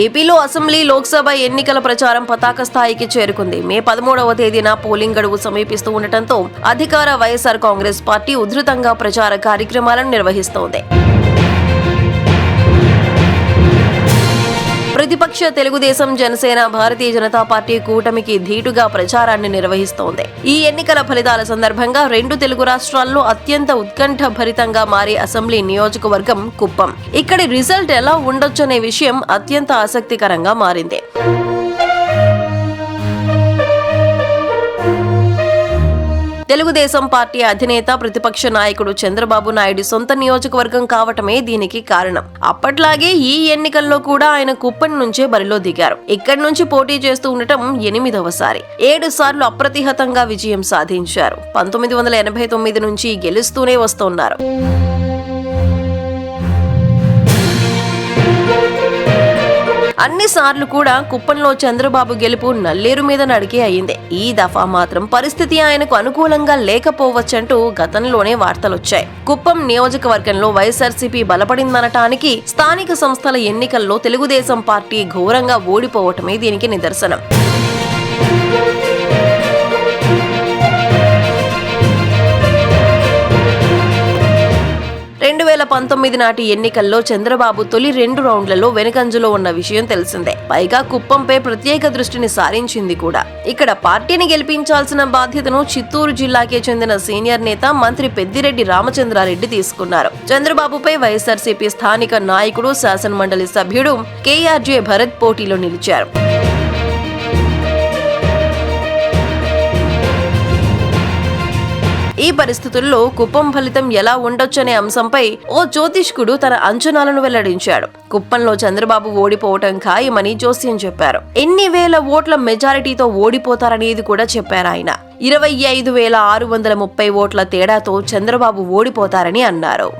ఏపీలో అసెంబ్లీ లోక్సభ ఎన్నికల ప్రచారం పతాక స్థాయికి చేరుకుంది. మే పదమూడవ తేదీన పోలింగ్ గడువు సమీపిస్తూ ఉండటంతో అధికార వైఎస్ఆర్ కాంగ్రెస్ పార్టీ ఉధృతంగా ప్రచార కార్యక్రమాలను నిర్వహిస్తోంది. ప్రతిపక్ష తెలుగుదేశం జనసేన భారతీయ జనతా పార్టీ కూటమికి ధీటుగా ప్రచారాన్ని నిర్వహిస్తోంది. ఈ ఎన్నికల ఫలితాల సందర్భంగా రెండు తెలుగు రాష్ట్రాల్లో అత్యంత ఉత్కంఠ భరితంగా మారే అసెంబ్లీ నియోజకవర్గం కుప్పం. ఇక్కడి రిజల్ట్ ఎలా ఉండొచ్చనే విషయం అత్యంత ఆసక్తికరంగా మారింది. తెలుగుదేశం పార్టీ అధినేత ప్రతిపక్ష నాయకుడు చంద్రబాబు నాయుడు సొంత నియోజకవర్గం కావటమే దీనికి కారణం. అప్పట్లాగే ఈ ఎన్నికల్లో కూడా ఆయన కుప్పం నుంచే బరిలో దిగారు. ఇక్కడి నుంచి పోటీ చేస్తూ ఉండటం ఎనిమిదవసారి. ఏడు సార్లు అప్రతిహతంగా విజయం సాధించారు. పంతొమ్మిది వందల ఎనభై తొమ్మిది నుంచి గెలుస్తూనే వస్తున్నారు. అన్ని సార్లు కూడా కుప్పంలో చంద్రబాబు గెలుపు నల్లేరు మీద నడికే అయింది ఈ దఫా మాత్రం పరిస్థితి ఆయనకు అనుకూలంగా లేకపోవచ్చంటూ గతంలోనే వార్తలొచ్చాయి. కుప్పం నియోజకవర్గంలో వైఎస్ఆర్సీపీ బలపడిందనటానికి స్థానిక సంస్థల ఎన్నికల్లో తెలుగుదేశం పార్టీ ఘోరంగా ఓడిపోవటమే దీనికి నిదర్శనం. రెండు వేల పంతొమ్మిది నాటి ఎన్నికల్లో చంద్రబాబు తొలి రెండు రౌండ్లలో వెనుకంజలో ఉన్న విషయం తెలిసిందే. పైగా కుప్పంపై ప్రత్యేక దృష్టిని సారించింది కూడా. ఇక్కడ పార్టీని గెలిపించాల్సిన బాధ్యతను చిత్తూరు జిల్లాకే చెందిన సీనియర్ నేత మంత్రి పెద్దిరెడ్డి రామచంద్రారెడ్డి తీసుకున్నారు. చంద్రబాబుపై వైఎస్ఆర్సీపీ స్థానిక నాయకుడు శాసనమండలి సభ్యుడు కేఆర్జే భరత్ పోటీలో నిలిచారు. ఈ పరిస్థితుల్లో కుప్పం ఫలితం ఎలా ఉండొచ్చనే అంశంపై ఓ జ్యోతిష్కుడు తన అంచనాలను వెల్లడించాడు. కుప్పంలో చంద్రబాబు ఓడిపోవటం ఖాయమని జోస్యం చెప్పారు. ఎన్ని వేల ఓట్ల మెజారిటీతో ఓడిపోతారనేది కూడా చెప్పారు ఆయన. ఇరవై ఐదు వేల ఆరు వందల ముప్పై ఓట్ల తేడాతో చంద్రబాబు ఓడిపోతారని అన్నారు.